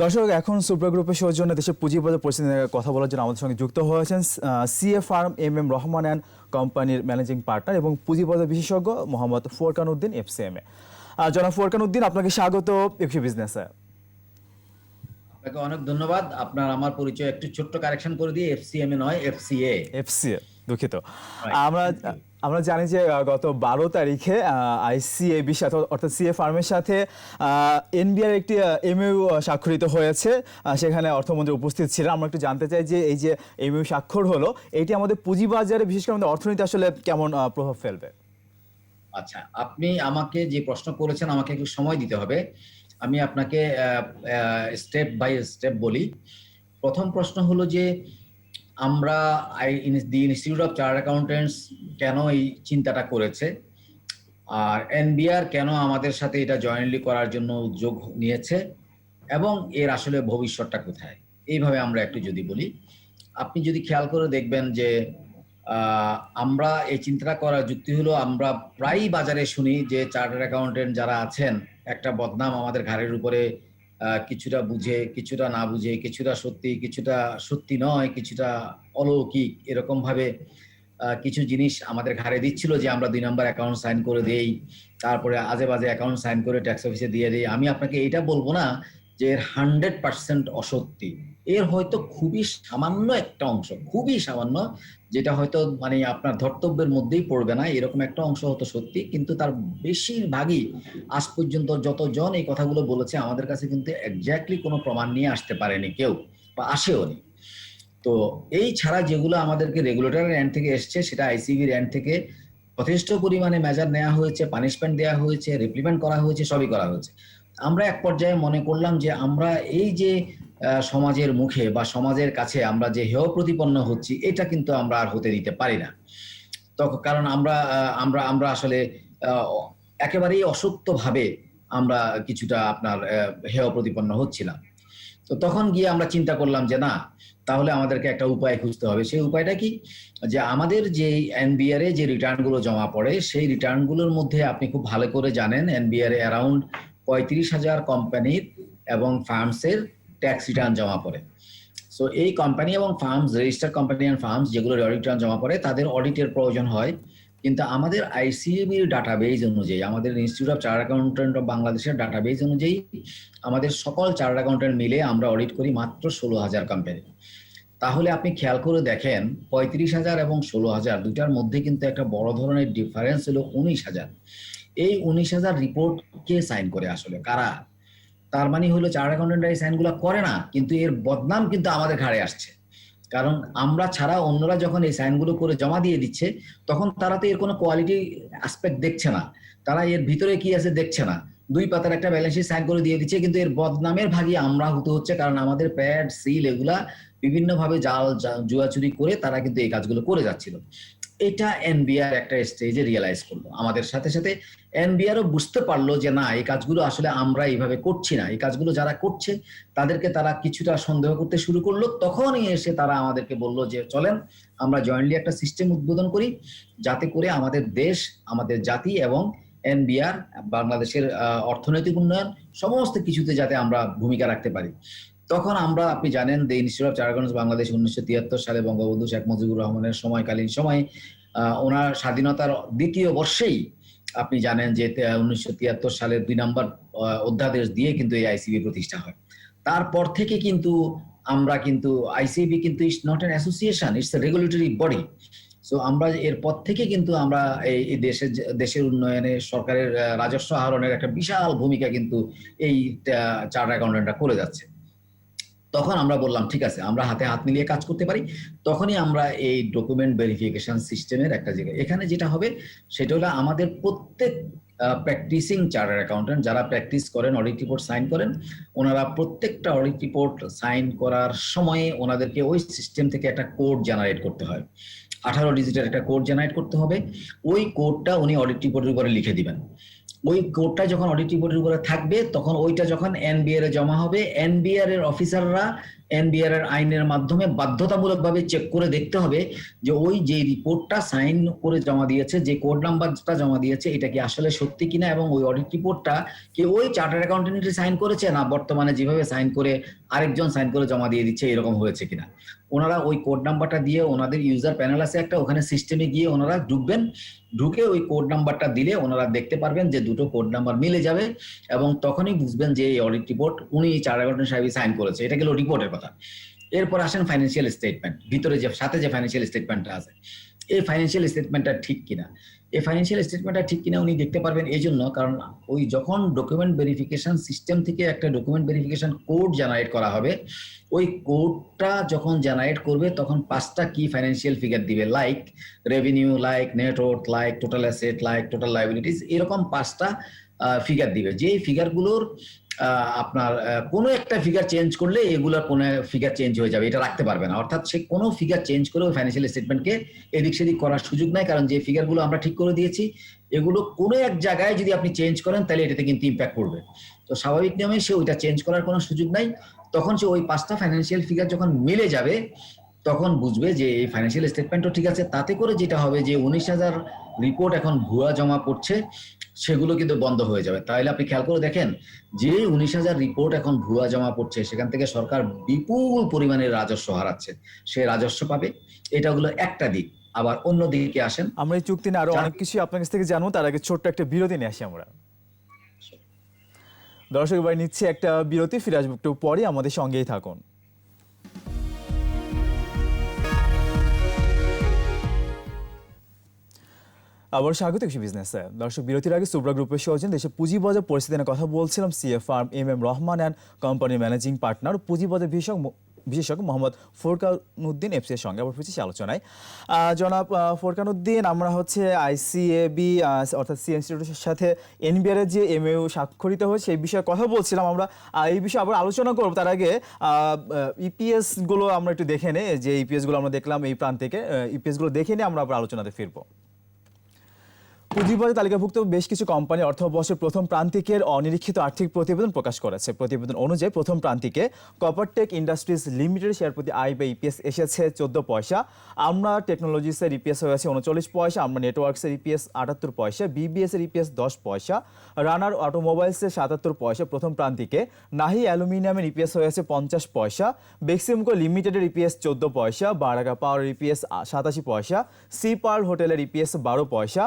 দর্শক এখন সুপ্রা গ্রুপের সৌজন্য দেশের পুঁজিবাজার পরিস্থিতি কথা বলার জন্য আমাদের সঙ্গে যুক্ত হয়েছেন CA firm M M Rahman and কোম্পানির ম্যানেজিং পার্টনার এবং পুঁজিবাজার বিশেষজ্ঞ মোহাম্মদ ফোরকান উদ্দিন এফসিএমএ জনাব ফোরকান উদ্দিন আপনাকে স্বাগত এফসি বিজনেসে আপনাকে অনেক ধন্যবাদ। আপনার আমার পরিচয় একটু ছোট্ট কারেকশন করে দিয়ে এফসিএম এ নয় এফসিএ এফসিএ দুঃখিত। আমরা. আমরা জানি যে গত বারো তারিখে আইসিএবি সাথে, অর্থাৎ সিএ ফার্মের সাথে এনবিআর একটি এমইউ স্বাক্ষরিত হয়েছে। সেখানে অর্থমন্ত্রী উপস্থিত ছিলেন। আমরা একটু জানতে চাই যে, এই যে এমইউ স্বাক্ষর হলো, এটি আমাদের পুঁজিবাজারে, বিশেষ করে আমাদের অর্থনীতি আসলে কেমন প্রভাব ফেলবে? আচ্ছা আপনি আমাকে যে প্রশ্ন করেছেন, আমাকে একটু সময় দিতে হবে। আমি আপনাকে স্টেপ বাই স্টেপ বলি। প্রথম প্রশ্ন হলো যে আমরা I the institute of chartered accountants কেন এই চিন্তাটা করেছে? আর এনবিআর কেন আমাদের সাথে এটা জয়েন্টলি করার জন্য উদ্যোগ নিয়েছে? এবং এর আসলে ভবিষ্যৎটা কোথায়? এইভাবে আমরা একটু যদি বলি। আপনি যদি খেয়াল করে দেখবেন যে আমরা এই চিন্তাটা করার যুক্তি হলো, আমরা প্রায়ই বাজারে শুনি যে চার্টার অ্যাকাউন্টেন্ট যারা আছেন, একটা বদনাম আমাদের ঘাড়ের উপরে কিছুটা বুঝে, কিছুটা না বুঝে, কিছুটা সত্যি কিছুটা সত্যি নয়, কিছুটা অলৌকিক এরকম ভাবে কিছু জিনিস আমাদের ঘাড়ে দিচ্ছিল যে আমরা দুই নম্বর অ্যাকাউন্ট সাইন করে দেই, তারপরে আজে বাজে অ্যাকাউন্ট সাইন করে ট্যাক্স অফিসে দিয়ে দিই। আমি আপনাকে এটা বলব না যে হান্ড্রেড পার্সেন্ট অসত্যি। এর হয়তো খুবই সামান্য একটা অংশ, খুবই সামান্য, যেটা হয়তো মানে আপনার ধর্তব্যের মধ্যেই পড়বে না, এরকম একটা অংশ হতো সত্যি, কিন্তু তার বেশিরভাগই আজ পর্যন্ত যতজন এই কথাগুলো বলেছে, আমাদের কাছে কিন্তু এক্স্যাক্টলি কোনো প্রমাণ নিয়ে আসতে পারেনি কেউ, বা আসেও নি। তো এই ছাড়া যেগুলো আমাদেরকে রেগুলেটরের এন্ড থেকে এসছে, সেটা আইসিবির এন্ড থেকে যথেষ্ট পরিমাণে মেজার নেওয়া হয়েছে পানিশমেন্ট দেওয়া হয়েছে রিপ্লিমেন্ট করা হয়েছে, সবই করা হয়েছে। আমরা এক পর্যায়ে মনে করলাম যে আমরা এই যে সমাজের মুখে বা সমাজের কাছে আমরা যে হেয় প্রতিপন্ন হচ্ছি, এটা কিন্তু আমরা আর হতে দিতে পারি না। তখন কারণ আমরা আমরা আমরা আসলে একেবারেই অসত্যভাবে আমরা কিছুটা আপনার হেয় প্রতিপন্ন হচ্ছিলাম। তো তখন গিয়ে আমরা চিন্তা করলাম যে না, তাহলে আমাদেরকে একটা উপায় খুঁজতে হবে। সেই উপায়টা কি? যে আমাদের যে এনবিআর এ যে রিটার্নগুলো জমা পড়ে, সেই রিটার্নগুলোর মধ্যে আপনি খুব ভালো করে জানেন, এনবিআর এ অ্যারাউন্ড পঁয়ত্রিশ হাজার কোম্পানির এবং ফার্মসের ট্যাক্স রিটার্ন জমা পড়ে। সো এই কোম্পানি এবং firms register company and firms যেগুলো রিটার্ন জমা পড়ে, তাদের অডিটের প্রয়োজন হয়। কিন্তু আমাদের আইসিএবির ডাটাবেজ অনুযায়ী, আমাদের institute of chartered accountant of বাংলাদেশের ডাটাবেজ অনুযায়ী, আমাদের সকল চার্টার্ড অ্যাকাউন্টেন্ট মিলে আমরা অডিট করি মাত্র ষোলো হাজার কোম্পানি তাহলে আপনি খেয়াল করে দেখেন, পঁয়ত্রিশ হাজার এবং ষোলো হাজার দুটার মধ্যে কিন্তু একটা বড় ধরনের ডিফারেন্স হলো উনিশ হাজার। এই উনিশ হাজার রিপোর্ট কে সাইন করে আসলে? কারা? তার মানে হলো চার্টার্ড অ্যাকাউন্টেন্ট এই সাইনগুলো করে না, কিন্তু এর বদনাম কিন্তু আমাদের ঘাড়ে আসছে। কারণ আমরা ছাড়া অন্যরা যখন এই সাইনগুলো করে জমা দিয়ে দিচ্ছে, তখন তারা তো এর কোনো কোয়ালিটি অ্যাসপেক্ট দেখছে না। তারা এর ভিতরে কি আছে দেখছে না। দুই পাতার একটা ব্যালেন্স শিট সাইন করে দিয়ে দিচ্ছে, কিন্তু এর বদনামের ভাগে আমরা হতে হচ্ছে, কারণ আমাদের প্যাড সিল এগুলা বিভিন্নভাবে জাল জুয়াচুরি করে তারা কিন্তু এই কাজগুলো করে যাচ্ছিল। এটা এনবিআর একটা স্টেজে রিয়েলাইজ করল। আমাদের সাথে সাথে এনবিআরও বুঝতে পারল যে, না, এই কাজগুলো আসলে আমরা এইভাবে করছি না। এই কাজগুলো যারা করছে, তাদেরকে তারা কিছুটা সন্দেহ করতে শুরু করল। তখনই এসে তারা আমাদেরকে বলল যে, চলেন, আমরা জয়েন্টলি একটা সিস্টেম উদ্বোধন করি, যাতে করে আমাদের দেশ, আমাদের জাতি এবং এনবিআর বাংলাদেশের অর্থনৈতিক উন্নয়ন, সমস্ত কিছুতে যাতে আমরা ভূমিকা রাখতে পারি। তখন আমরা, আপনি জানেন যে ইনস্টিটিউট অফ চার্টার্ড বাংলাদেশ উনিশশো তিয়াত্তর সালে বঙ্গবন্ধু শেখ মুজিবুর রহমানের সময়কালীন সময় ওনার স্বাধীনতার দ্বিতীয় বর্ষেই আপনি জানেন যে উনিশশো তিয়াত্তর সালের দুই নম্বর অধ্যাদেশ দিয়ে কিন্তু এই আইসিবি প্রতিষ্ঠা হয়। তারপর থেকে কিন্তু আমরা কিন্তু, আইসিবি কিন্তু it's not an association it's a regulatory body so আমরা এর পর থেকে কিন্তু আমরা এই দেশের দেশের উন্নয়নে সরকারের রাজস্ব আহরণের একটা বিশাল ভূমিকা কিন্তু এই চার্টার অ্যাকাউন্টেন্টরা করে যাচ্ছে। তখন আমরা বললাম, ঠিক আছে, আমরা হাতে হাত মিলিয়ে কাজ করতে পারি। তখনই আমরা এই ডকুমেন্ট ভেরিফিকেশন সিস্টেমের একটা জায়গা এখানে যেটা হবে সেটা হলো আমাদের প্রত্যেক প্র্যাকটিসিং চার্টার অ্যাকাউন্টেন্ট যারা প্র্যাকটিস করেন অডিট রিপোর্ট সাইন করেন, ওনারা প্রত্যেকটা অডিট রিপোর্ট সাইন করার সময়ে ওনাদেরকে ওই সিস্টেম থেকে একটা কোড জেনারেট করতে হয়। আঠারো ডিজিটের একটা কোড জেনারেট করতে হবে। ওই কোডটা উনি অডিট রিপোর্টের উপরে লিখে দিবেন। ওই কোডটা যখন অডিট রিপোর্টের উপরে থাকবে, তখন ওইটা যখন এনবিআর এ জমা হবে এনবিআর এর অফিসাররা এনবিআর এর আইনের মাধ্যমে বাধ্যতামূলকভাবে চেক করে দেখতে হবে যে ওই যে রিপোর্টটা সাইন করে জমা দিয়েছে, যে কোড নাম্বারটা জমা দিয়েছে, এটা কি আসলে সত্যি কিনা এবং ওই অডিট রিপোর্টটা কি ওই চার্টার অ্যাকাউন্টেন্টই সাইন করেছে না বর্তমানে যেভাবে সাইন করে আরেকজন সাইন করে জমা দিয়ে দিচ্ছে, এরকম হয়েছে কিনা। ওনারা ওই কোড নাম্বারটা দিয়ে ওনাদের ইউজার প্যানেল আছে একটা, ওখানে সিস্টেমে গিয়ে ওনারা ঢুকবেন, ঢুকে ওই কোড নাম্বারটা দিলে ওনারা দেখতে পারবেন যে দুটো কোড নাম্বার মিলে যাবে এবং তখনই বুঝবেন যে এই অডিট রিপোর্ট উনি চার অ্যাকাউন্টেন্ট সাহেব সাইন করেছে। এটা গেল রিপোর্টের কথা। এরপর আসেন ফাইন্যান্সিয়াল স্টেটমেন্ট ভিতরে যে, সাথে যে ফাইন্যান্সিয়াল স্টেটমেন্টটা আছে। এই ফাইন্যান্সিয়াল স্টেটমেন্টটা ঠিক কিনা? এই ফাইন্যান্সিয়াল স্টেটমেন্টটা ঠিক কিনা উনি দেখতে পারবেন এই জন্য, কারণ ওই যখন ডকুমেন্ট ভেরিফিকেশন সিস্টেম থেকে একটা ডকুমেন্ট ভেরিফিকেশন কোড জেনারেট করা হবে, ওই কোডটা যখন জেনারেট করবে, তখন পাঁচটা কি ফাইন্যান্সিয়াল ফিগার দিবে like revenue like net worth like total asset like total liabilities এরকম পাঁচটা ফিগার দিবে। যে ফিগারগুলোর আপনার কোনো একটা ফিগার চেঞ্জ করলে এগুলোর কোনো ফিগার চেঞ্জ হয়ে যাবে, এটা রাখতে পারবে না। অর্থাৎ সে কোনো ফিগার চেঞ্জ করে ওই ফাইন্যান্সিয়াল স্টেটমেন্টকে এদিক সেদিক করার সুযোগ নাই, কারণ যে ফিগারগুলো আমরা ঠিক করে দিয়েছি, এগুলো কোনো এক জায়গায় যদি আপনি চেঞ্জ করেন, তাহলে এটাতে কিন্তু ইম্প্যাক্ট পড়বে। তো স্বাভাবিক নিয়মে সে ওইটা চেঞ্জ করার কোনো সুযোগ নাই, তখন সে ওই পাঁচটা ফাইন্যান্সিয়াল ফিগার যখন মিলে যাবে, তখন বুঝবে যে এই ফাইন্যান্সিয়াল স্টেটমেন্টও ঠিক আছে, তাতে করে যেটা হবে যে উনিশ হাজার রিপোর্ট এখন ভুয়া জমা পড়ছে সেগুলো কিন্তু বন্ধ হয়ে যাবে। তাহলে আপনি খেয়াল করে দেখেন যে উনিশ হাজার রিপোর্ট এখন ভুয়া জমা পড়ছে সেখান থেকে সরকার বিপুল পরিমাণে রাজস্ব হারাচ্ছে। সে রাজস্ব পাবে এটা হলো একটা দিক। আবার অন্য দিকে আসেন আমরা এই চুক্তি নিয়ে আরও অনেক কিছু আপনার কাছ থেকে জানব তার আগে ছোট্ট একটা বিরতি নিয়ে আসি আমরা। দর্শক এবার নিচ্ছে একটা বিরতি ফিরে আসব একটু পরে আমাদের সঙ্গেই থাকুন। আবার স্বাগত কৃষি বিজনেসে। দর্শক, বিরতির আগে সুব্রা গ্রুপের সহজন দেশের পুঁজিবাজার পরিস্থিতি নিয়ে কথা বলছিলাম CA firm M M Rahman and কোম্পানির ম্যানেজিং পার্টনার পুঁজিবাজার বিশেষজ্ঞ বিশেষজ্ঞ মোহাম্মদ ফোরকানুদ্দিন এফসি এর সঙ্গে আবার ফিরছি আলোচনায়। জনাব ফোরকানুদ্দিন, আমরা হচ্ছে আইসিএবি অর্থাৎ সি ইনস্টিটিউটের সাথে এনবিআর যে এমএউ স্বাক্ষরিত হয়েছে, সেই বিষয়ে কথা বলছিলাম আমরা। এই বিষয়ে আবার আলোচনা করব। তার আগে ইপিএসগুলো আমরা একটু দেখে নেই, যে ইপিএসগুলো আমরা দেখলাম এই প্রান্ত থেকে ইপিএসগুলো দেখে নিয়ে আমরা আবার আলোচনাতে ফিরবো। পুঁজিবাজার তালিকাভুক্ত বেশ কিছু কোম্পানি অর্থবর্ষের প্রথম প্রান্তিকের অনিরীক্ষিত আর্থিক প্রতিবেদন প্রকাশ করেছে। প্রতিবেদন অনুযায়ী প্রথম প্রান্তিকে কপারটেক ইন্ডাস্ট্রিজ লিমিটেড শেয়ার প্রতি আই বা ইপিএস এসেছে চোদ্দ পয়সা। আমরা টেকনোলজিসের ইপিএস হয়েছে উনচল্লিশ পয়সা, আমরা নেটওয়ার্কসের ইপিএস আটাত্তর পয়সা বিবিএস এর ইপিএস দশ পয়সা রানার অটোমোবাইলসের সাতাত্তর পয়সা প্রথম প্রান্তিকে। নাহি অ্যালুমিনিয়ামের ইপিএস হয়েছে পঞ্চাশ পয়সা বেক্সিমকো লিমিটেডের ইপিএস চোদ্দ পয়সা বারাগা পাওয়ার ইপিএস সাতাশি পয়সা সি পার্ল হোটেলের ইপিএস বারো পয়সা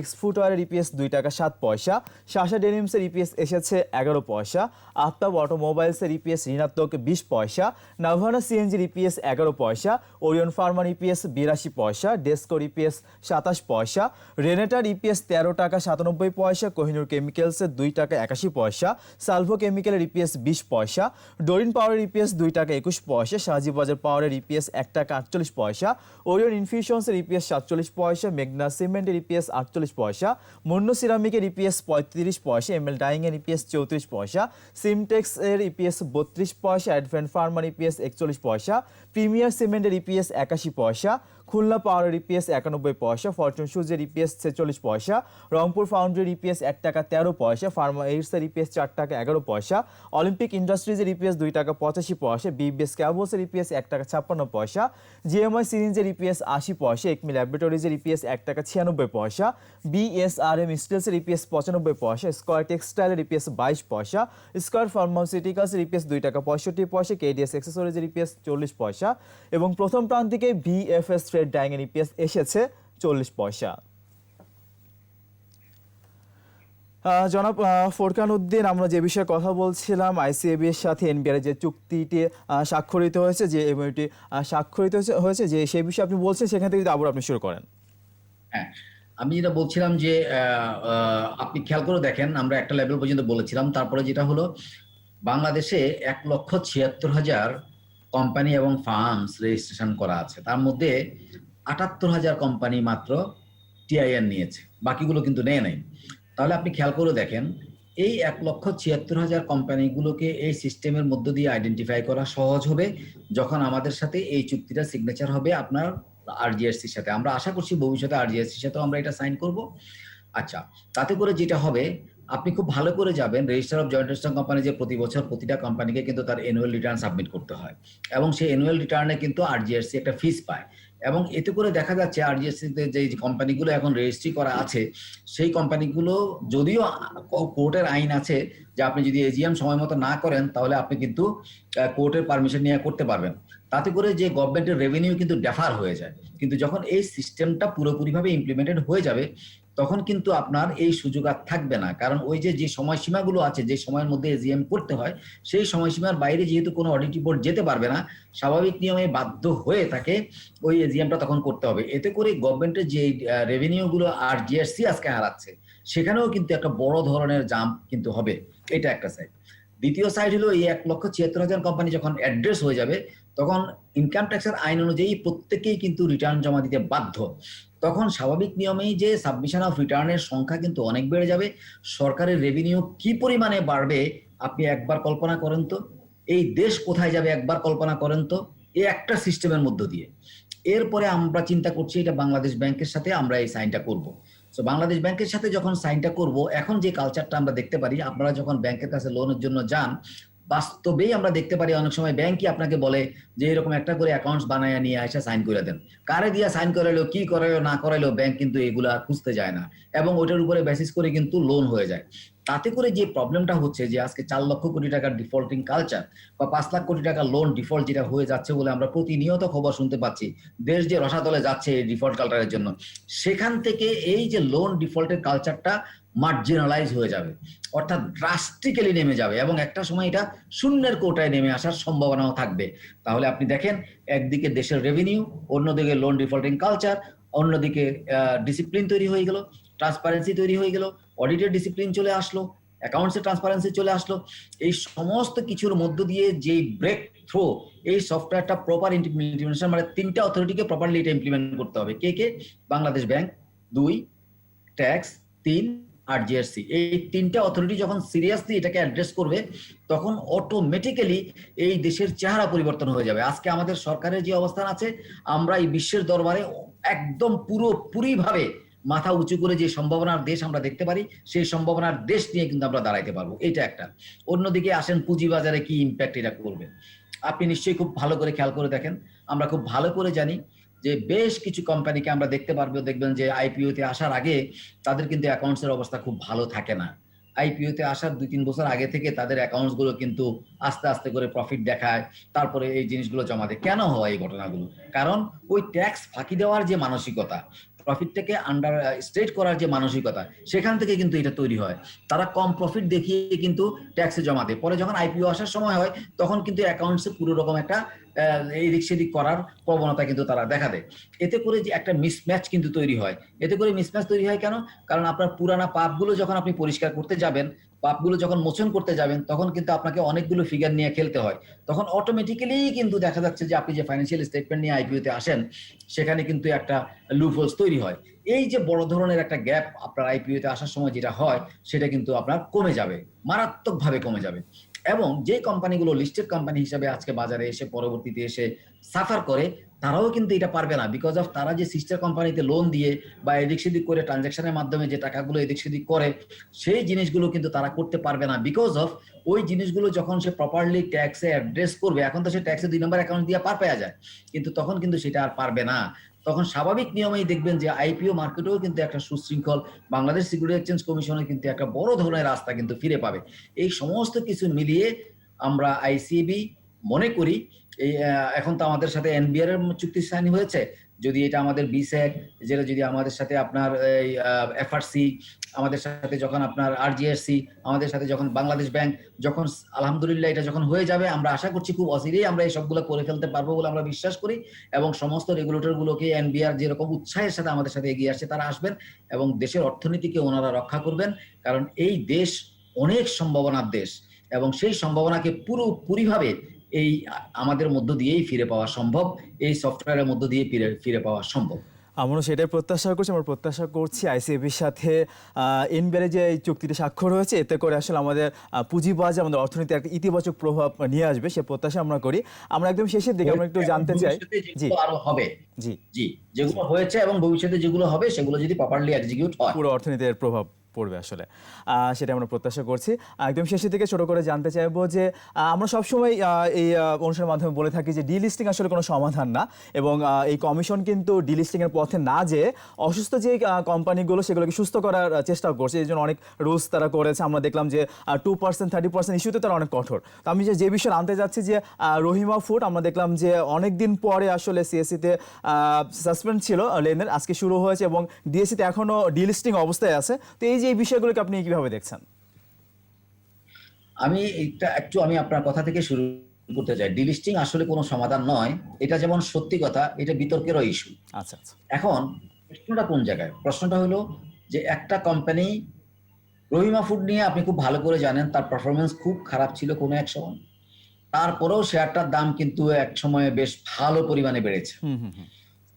অ্যাপেক্স ফুটওয়ারের ইপিএস দুই টাকা সাত পয়সা শাসা ডেনিমসের ইপিএস এসেছে এগারো পয়সা আফতাব অটোমোবাইলসের ইপিএস ঋণাত্মক বিশ পয়সা নাভানা সিএনজির ইপিএস এগারো পয়সা ওরিয়ন ফার্মার ইপিএস বিরাশি পয়সা ডেস্কোর ইপিএস সাতাশ পয়সা রেনেটার ইপিএস তেরো টাকা সাতানব্বই পয়সা কোহিনুর কেমিক্যালসের দুই টাকা একাশি পয়সা সালভো কেমিক্যালের ইপিএস বিশ পয়সা ডোরিন পাওয়ারের ইপিএস দুই টাকা একুশ পয়সা শাহজি বাজার পাওয়ারের ইপিএস এক টাকা আটচল্লিশ পয়সা ওরিয়ন ইনফিউশনসের ইপিএস সাতচল্লিশ পয়সা মেঘনা সিমেন্টের ইপিএস আটচল্লিশ পয়সা মন্য সিরামিকের ইপিএস পঁয়ত্রিশ পয়সা, এম এল ডাইং এর ইপিএস চৌত্রিশ পয়সা সিমটেক্স এর ইপিএস বত্রিশ পয়সা অ্যাডভেন্ট ফার্মার ইপিএস একচল্লিশ পয়সা প্রিমিয়ার সিমেন্টের ইপিএস একাশি পয়সা খুলনা পাওয়ারের ইপিএস একানব্বই পয়সা ফরচুন সুজের ইপিএস ছেচল্লিশ পয়সা রংপুর ফাউন্ড্রির ইপিএস এক টাকা তেরো পয়সা ফার্মা এইডসের ইপিএস চার টাকা এগারো পয়সা অলিম্পিক ইন্ডাস্ট্রিজের ইপিএস দুই টাকা পঁচাশি পয়সা বিবিএস ক্যাবোসের ইপিএস এক টাকা ছাপ্পান্ন পয়সা জিএমআই সিরিঞ্জের ইপিএস আশি পয়সা একমি ল্যাবরেটরিজের ইপিএস এক টাকা ছিয়ানব্বই পয়সা বিএসআরএম স্টিলসের ইপিএস পঁচানব্বই পয়সা স্কয়ার টেক্সটাইলের ইপিএস বাইশ পয়সা স্কয়ার ফার্মাসিউটিক্যালসের ইপিএস দুই টাকা পঁয়ষট্টি পয়সা কেডিএস এক্সেসরিজের ইপিএস চল্লিশ পয়সা এবং প্রথম প্রান্তিকে ভিএফএস ট্রেড ডাইংয়ের ইপিএস এসেছে চল্লিশ পয়সা। জনাব ফোরকান উদ্দিন, আমরা যে বিষয়ে কথা বলছিলাম আইসিএবি এর সাথে এনবিআর যে চুক্তিটি স্বাক্ষরিত হয়েছে, যে এমওইটি স্বাক্ষরিত হয়েছে- যে সেই বিষয়ে আপনি বলছেন, সেখান থেকে আবার আপনি শুরু করেন। হ্যাঁ আমি যেটা বলছিলাম যে আপনি খেয়াল করে দেখেন, আমরা একটা লেভেল পর্যন্ত বলেছিলাম, তারপরে যেটা হলো, বাংলাদেশে এক লক্ষ ছিয়াত্তর হাজার কোম্পানি এবং ফার্মস রেজিস্ট্রেশন করা আছে। তার মধ্যে আটাত্তর হাজার কোম্পানি মাত্র টিআইএন নিয়েছে, বাকিগুলো কিন্তু নেয় নাই। তাহলে আপনি খেয়াল করে দেখেন, এই এক লক্ষ ছিয়াত্তর হাজার কোম্পানিগুলোকে এই সিস্টেমের মধ্য দিয়ে আইডেন্টিফাই করা সহজ হবে যখন আমাদের সাথে এই চুক্তিটা সিগনেচার হবে আপনার আরজিএসসির সাথে। আমরা আশা করছি ভবিষ্যতে আরজিএসসির সাথেও আমরা এটা সাইন করব। আচ্ছা তাতে করে যেটা হবে আপনি খুব ভালো করে যাবেন register of joint register company যে প্রতি বছর প্রতিটা কোম্পানিকে কিন্তু তার অ্যানুয়াল রিটার্ন সাবমিট করতে হয়। এবং সেই অ্যানুয়াল রিটার্নে কিন্তু আরজিএসসি একটা ফিস পায়। এবং এতে করে দেখা যাচ্ছে আরজিএসসিতে যে কোম্পানিগুলো এখন রেজিস্ট্রি করা আছে, সেই কোম্পানিগুলো যদিও কোর্টের আইন আছে যে আপনি যদি এজিএম সময় মতো না করেন, তাহলে আপনি কিন্তু কোর্টের পারমিশন নিয়ে করতে পারবেন। তাতে করে যে গভর্নমেন্টের রেভিনিউ কিন্তু ডেফার হয়ে যায়। কিন্তু যখন এই সিস্টেমটা পুরোপুরিভাবে ইমপ্লিমেন্টেড হয়ে যাবে তখন কিন্তু আপনার এই সুযোগ আর থাকবে না। কারণ ওই যে যে সময়সীমাগুলো আছে, যে সময়ের মধ্যে এজিএম করতে হয়, সেই সময়সীমার বাইরে যেহেতু কোনো অডিট রিপোর্ট যেতে পারবে না, স্বাভাবিক নিয়মে বাধ্য হয়ে থাকে ওই এজিএমটা তখন করতে হবে। এতে করে গভর্নমেন্টের যে রেভিনিউগুলো আর জিএসসি আজকে হারাচ্ছে, সেখানেও কিন্তু একটা বড় ধরনের জাম্প কিন্তু হবে। এটা একটা সাইড দ্বিতীয় সাইড হলো এই এক লক্ষ ছিয়াত্তর হাজার কোম্পানি যখন অ্যাড্রেস হয়ে যাবে, তখন ইনকাম ট্যাক্সের আইন অনুযায়ী প্রত্যেকেই কিন্তু রিটার্ন জমা দিতে বাধ্য। তখন স্বাভাবিক নিয়মেই যে সাবমিশন অফ রিটার্নের সংখ্যা কিন্তু অনেক বেড়ে যাবে। সরকারের রেভিনিউ কি পরিমাণে বাড়বে, আপনি একবার কল্পনা করেন তো। এই দেশ কোথায় যাবে একবার কল্পনা করেন তো, এই একটা সিস্টেমের মধ্য দিয়ে। এরপরে আমরা চিন্তা করছি এটা বাংলাদেশ ব্যাংকের সাথে আমরা এই সাইনটা করব। তো বাংলাদেশ ব্যাংকের সাথে যখন সাইনটা করব, এখন যে কালচারটা আমরা দেখতে পারি, আপনারা যখন ব্যাংকের কাছে লোনের জন্য যান, বাস্তবেই আমরা দেখতে পারি অনেক সময় ব্যাংকই আপনাকে বলে যে, এরকম একটা করে অ্যাকাউন্টস বানায় নিয়ে এসে সাইন করে দেন। কারে দিয়ে সাইন করাইলো, কি করাইলো, না করাইলো ব্যাংক কিন্তু এগুলা খুঁজতে যায় না। এবং ওটার উপরে বেসিস করে কিন্তু লোন হয়ে যায়। তাতে করে যে প্রবলেমটা হচ্ছে যে আজকে চার লক্ষ কোটি টাকার ডিফল্টিং কালচার বা পাঁচ লাখ কোটি টাকার লোন ডিফল্ট যেটা হয়ে যাচ্ছে বলে আমরা প্রতিনিয়ত খবর শুনতে পাচ্ছি, দেশ যে রসাতলে যাচ্ছে এই ডিফল্ট কালচারের জন্য। সেখান থেকে এই যে লোন ডিফল্টের কালচারটা মার্জিনালাইজ হয়ে যাবে, অর্থাৎ ড্রাস্টিক্যালি নেমে যাবে এবং একটা সময় এটা শূন্যের কোটায় নেমে আসার সম্ভাবনাও থাকবে। তাহলে আপনি দেখেন, একদিকে দেশের রেভিনিউ অন্যদিকে লোন ডিফল্টিং কালচার অন্যদিকে ডিসিপ্লিন তৈরি হয়ে গেল। ট্রান্সপারেন্সি তৈরি হয়ে গেল অডিটের ডিসিপ্লিন চলে আসলো অ্যাকাউন্টসের ট্রান্সপারেন্সি চলে আসলো। এই সমস্ত কিছুর মধ্য দিয়ে যে ব্রেক থ্রো এই সফটওয়্যারটা প্রপার ইমপ্লিমেন্টেশন মানে তিনটা অথরিটিকে প্রপারলি এটা ইমপ্লিমেন্ট করতে হবে। কে কে? বাংলাদেশ ব্যাংক, দুই ট্যাক্স তিন, আর জিএসসি এই তিনটা অথরিটি যখন সিরিয়াসলি এটাকে অ্যাড্রেস করবে, তখন অটোমেটিক্যালি এই দেশের চেহারা পরিবর্তন হয়ে যাবে। আজকে আমাদের সরকারের যে অবস্থান আছে, আমরা এই বিশ্বের দরবারে একদম পুরোপুরিভাবে ভাবে মাথা উঁচু করে যে সম্ভাবনার দেশ আমরা দেখতে পারি, সেই সম্ভাবনার দেশ নিয়ে কিন্তু আমরা দাঁড়াইতে পারব। এটা একটা। অন্যদিকে আসেন পুঁজিবাজারে কি ইম্প্যাক্ট এটা করবে? আপনি নিশ্চয়ই খুব ভালো করে খেয়াল করে দেখেন। আমরা খুব ভালো করে জানি যে বেশ কিছু কোম্পানিকে আমরা দেখতে পারব, দেখবেন যে আইপিও তে আসার আগে তাদের কিন্তু অ্যাকাউন্টস এর অবস্থা খুব ভালো থাকে না। আইপিও তে আসার দুই তিন বছর আগে থেকে তাদের অ্যাকাউন্টসগুলো কিন্তু আস্তে আস্তে করে প্রফিট দেখায়, তারপরে এই জিনিসগুলো জমা দেয়। কেন হয় এই ঘটনাগুলো? কারণ ওই ট্যাক্স ফাঁকি দেওয়ার যে মানসিকতা প্রফিটটাকে আন্ডার স্টেট করার যে মানসিকতা, সেখান থেকে কিন্তু এটা তৈরি হয়। তারা কম প্রফিট দেখিয়ে কিন্তু ট্যাক্সে জমা দেয়। পরে যখন আইপিও আসার সময় হয়, তখন কিন্তু অ্যাকাউন্টসে পুরো রকম একটা আহ, এই দিক সেদিক করার প্রবণতা কিন্তু তারা দেখা দেয়। এতে করে যে একটা মিসম্যাচ কিন্তু তৈরি হয়। এতে করে মিসম্যাচ তৈরি হয় কেন? কারণ আপনার পুরানা পাপগুলো যখন আপনি পরিষ্কার করতে যাবেন পাপগুলো যখন মোচন করতে যাবেন তখন কিন্তু আপনাকে অনেকগুলো ফিগার নিয়ে খেলতে হয়। তখন অটোমেটিক্যালি কিন্তু দেখা যাচ্ছে যে আপনি যে ফাইন্যান্সিয়াল স্টেটমেন্ট নিয়ে আইপিওতে আসেন সেখানে কিন্তু একটা লুফোলস তৈরি হয়। এই যে বড় ধরনের একটা গ্যাপ আপনার আইপিওতে আসার সময় যেটা হয় সেটা কিন্তু আপনার কমে যাবে। মারাত্মকভাবে কমে যাবে। এবং যে কোম্পানিগুলো লিস্টেড কোম্পানি হিসেবে আজকে বাজারে এসে, পরবর্তীতে এসে সাফার করে, তারাও কিন্তু এটা পারবে না বিকজ অফ তারা যে সিস্টার কোম্পানিতে লোন দিয়ে বা এদিক সেদিক করে ট্রানজাকশনের মাধ্যমে যে টাকাগুলো এদিক সেদিক করে, সেই জিনিসগুলো কিন্তু তারা করতে পারবে না বিকজ অফ ওই জিনিসগুলো যখন সে প্রপারলি ট্যাক্সে অ্যাড্রেস করবে, এখন তো সে ট্যাক্সে দুই নম্বর অ্যাকাউন্ট দিয়ে পার পেয়ে যায়। কিন্তু তখন কিন্তু সেটা আর পারবে না। তখন স্বাভাবিক নিয়মেই দেখবেন যে আইপিও মার্কেটেও কিন্তু একটা সুশৃঙ্খল বাংলাদেশ সিকিউরিটি এক্সচেঞ্জ কমিশনে কিন্তু একটা বড় ধরনের রাস্তা কিন্তু ফিরে পাবে। এই সমস্ত কিছু মিলিয়ে আমরা আইসিবি মনে করি, এই এখন তো আমাদের সাথে এনবিআর চুক্তি সাইন হয়েছে যদি এটা আমাদের বিসেক যেটা যদি আমাদের সাথে আপনার এই এফআরসি আমাদের সাথে যখন আপনার আরজিএসসি আমাদের সাথে যখন বাংলাদেশ ব্যাংক, যখন আলহামদুলিল্লাহ এটা যখন হয়ে যাবে, আমরা আশা করছি খুব অচিরেই আমরা এই সবগুলো করে ফেলতে পারব বলে আমরা বিশ্বাস করি এবং সমস্ত রেগুলেটর গুলোকে এনবিআর যেরকম উৎসাহের সাথে আমাদের সাথে এগিয়ে আসছে তারা আসবেন এবং দেশের অর্থনীতিকে ওনারা রক্ষা করবেন, কারণ এই দেশ অনেক সম্ভাবনার দেশ এবং সেই সম্ভাবনাকে পুরোপুরিভাবে এই আমাদের মধ্য দিয়েই ফিরে পাওয়া সম্ভব এই সফটওয়্যারের মধ্য দিয়ে ফিরে ফিরে পাওয়া সম্ভব। আমরাও সেটাই প্রত্যাশা করছি আমরা প্রত্যাশা করছি আইসিএবির সাথে এনবিআর যে এই চুক্তিতে স্বাক্ষর হয়েছে এতে করে আসলে আমাদের আহ, পুঁজিবাজার আমাদের অর্থনীতি একটা ইতিবাচক প্রভাব নিয়ে আসবে সে প্রত্যাশা আমরা করি। আমরা একদম শেষের দিকে আমরা একটু জানতে চাই। জি। আরও হবে জি। জি যেগুলো হয়েছে এবং ভবিষ্যতে যেগুলো হবে সেগুলো যদি প্রপারলি এক্সিকিউট হয়। পুরো অর্থনীতির প্রভাব। পড়বে আসলে। সেটা আমরা প্রত্যাশা করছি। একদম শেষের দিকে ছোট করে জানতে চাইব যে আমরা সবসময় এই অনুষ্ঠানের মাধ্যমে বলে থাকি যে, ডিলিস্টিং আসলে কোনো সমাধান না এবং এই কমিশন কিন্তু ডিলিস্টিং এর পথে না যে অসুস্থ যে কোম্পানিগুলো সেগুলোকে সুস্থ করার চেষ্টা করছে। এই জন্য অনেক রুলস তারা করেছে। আমরা দেখলাম যে টু পার্সেন্ট থার্টি পার্সেন্ট ইস্যুতে তারা অনেক কঠোর। তো আমি যে যে বিষয়ে আনতে যাচ্ছি যে রহিমা ফুড আমরা দেখলাম যে অনেক দিন পরে আসলে সিএসসিতে সাসপেন্ড ছিল লেনদেন। আজকে শুরু হয়েছে এবং ডিএসসিতে এখনও ডিলিস্টিং অবস্থায় আছে। তো এই যে এই বিষয়গুলোকে আপনি কীভাবে দেখছেন? আমি এটা একটু আমি আপনার কথা থেকে শুরু করতে চাই। ডিলিস্টিং আসলে কোনো সমাধান নয়। এটা যেমন সত্যি কথা এটা বিতর্কেরও ইস্যু আচ্ছা আচ্ছা। এখন প্রশ্নটা কোন জায়গায়? প্রশ্নটা হলো যে একটা কোম্পানি রহিমা ফুড নিয়ে আপনি খুব ভালো করে জানেন তার পারফরমেন্স খুব খারাপ ছিল কোনো এক সময়। তারপরেও শেয়ারটার দাম কিন্তু এক সময়ে বেশ ভালো পরিমাণে বেড়েছে।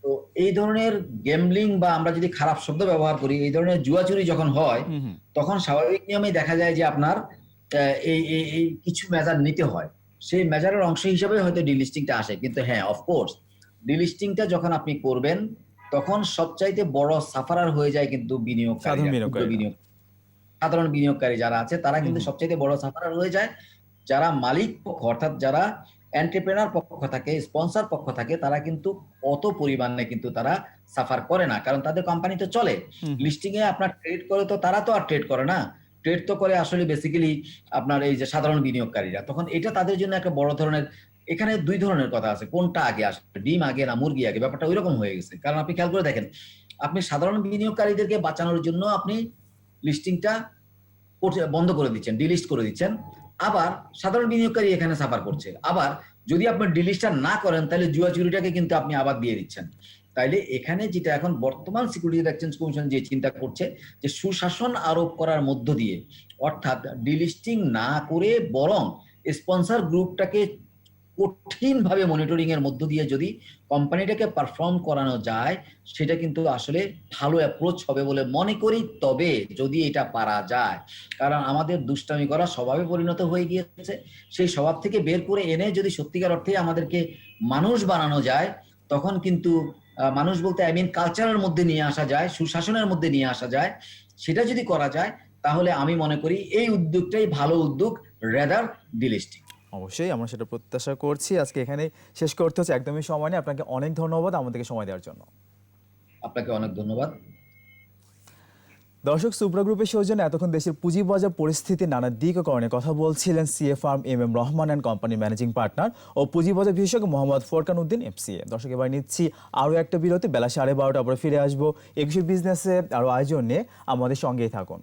তো এই ধরনের গেমলিং বা আমরা যদি খারাপ শব্দ ব্যবহার করি এই ধরনের জুয়াচুরি যখন হয় তখন স্বাভাবিক নিয়মেই দেখা যায় যে আপনার এই এই কিছু মেজার নিতে হয় সেই মেজারের অংশ হিসেবে হয়তো ডিলিস্টিংটা আসে কিন্তু হ্যাঁ অফকোর্স ডিলিস্টিংটা যখন আপনি করবেন তখন সবচাইতে বড় সাফারার হয়ে যায় কিন্তু বিনিয়োগকারী বিনিয়োগকারীরা। বিনিয়োগ সাধারণ বিনিয়োগকারী যারা আছে তারা কিন্তু। সবচাইতে বড় সাফারার হয়ে যায় যারা মালিক পক্ষ অর্থাৎ যারা এন্টারপ্রেনার পক্ষ থাকে স্পন্সর পক্ষ থাকে তারা কিন্তু অত পরিমাণে কিন্তু তারা সাফার করে না। কারণ তাদের কোম্পানি তো চলে। লিস্টিং এ আপনার ট্রেড করে তো তারা তো আর ট্রেড করে না। ট্রেড তো করে আসলে বেসিক্যালি আপনার এই যে সাধারণ বিনিয়োগকারীরা। তখন এটা তাদের জন্য একটা বড় ধরনের এখানে দুই ধরনের কথা আছে। কোনটা আগে আসবে? ডিম আগে না মুরগি আগে? ব্যাপারটা ওইরকম হয়ে গেছে। কারণ আপনি খেয়াল করে দেখেন আপনি সাধারণ বিনিয়োগকারীদেরকে বাঁচানোর জন্য আপনি লিস্টিংটা বন্ধ করে দিচ্ছেন ডিলিস্ট করে দিচ্ছেন। আবার সাধারণ বিনিয়োগকারী এখানে সাফার করছে। আবার যদি আপনি ডিলিস্টটা না করেন, তাহলে জুয়া চুরিটাকে কিন্তু আপনি আবার দিয়ে দিচ্ছেন। তাইলে এখানে যেটা এখন বর্তমান সিকিউরিটি এক্সচেঞ্জ কমিশন যে চিন্তা করছে, যে সুশাসন আরোপ করার মধ্য দিয়ে, অর্থাৎ ডিলিস্টিং না করে বরং স্পন্সার গ্রুপটাকে কঠিন ভাবে মনিটরিং এর মধ্য দিয়ে যদি কোম্পানিটাকে পারফর্ম করানো যায়, সেটা কিন্তু আসলে ভালো অ্যাপ্রোচ হবে বলে মনে করি। তবে যদি এটা পারা যায়, কারণ আমাদের দুষ্টামি করা স্বভাবে পরিণত হয়ে গিয়েছে। সেই স্বভাব থেকে বের করে এনে যদি সত্যিকার অর্থে আমাদেরকে মানুষ বানানো যায়, তখন কিন্তু মানুষ বলতে আই মিন কালচারের মধ্যে নিয়ে আসা যায়, সুশাসনের মধ্যে নিয়ে আসা যায়। সেটা যদি করা যায়, তাহলে আমি মনে করি এই উদ্যোগটাই ভালো উদ্যোগ রেদার ডিলিস্টিং অবশ্যই আমরা সেটা প্রত্যাশা করছি। আজকে এখানে শেষ করতে হচ্ছে। একদমই সময় নেই। আপনাকে অনেক ধন্যবাদ আমাদেরকে সময় দেওয়ার জন্য। আপনাকে অনেক ধন্যবাদ। দর্শক সুপ্রা গ্রুপের সৌজন্যে এতক্ষণ দেশের পুঁজিবাজার পরিস্থিতি নানা দিক ও কারণে কথা বলছিলেন CA firm M M Rahman and company managing partner ও পুঁজিবাজার বিশেষজ্ঞ মোহাম্মদ ফোরকান উদ্দিন এফসিএ। দর্শক এবার নিচ্ছি আরও একটা বিরতি। বেলা সাড়ে বারোটা পরে ফিরে আসব একুশে বিজনেসে আরও আয়োজন নিয়ে। আমাদের সঙ্গেই থাকুন।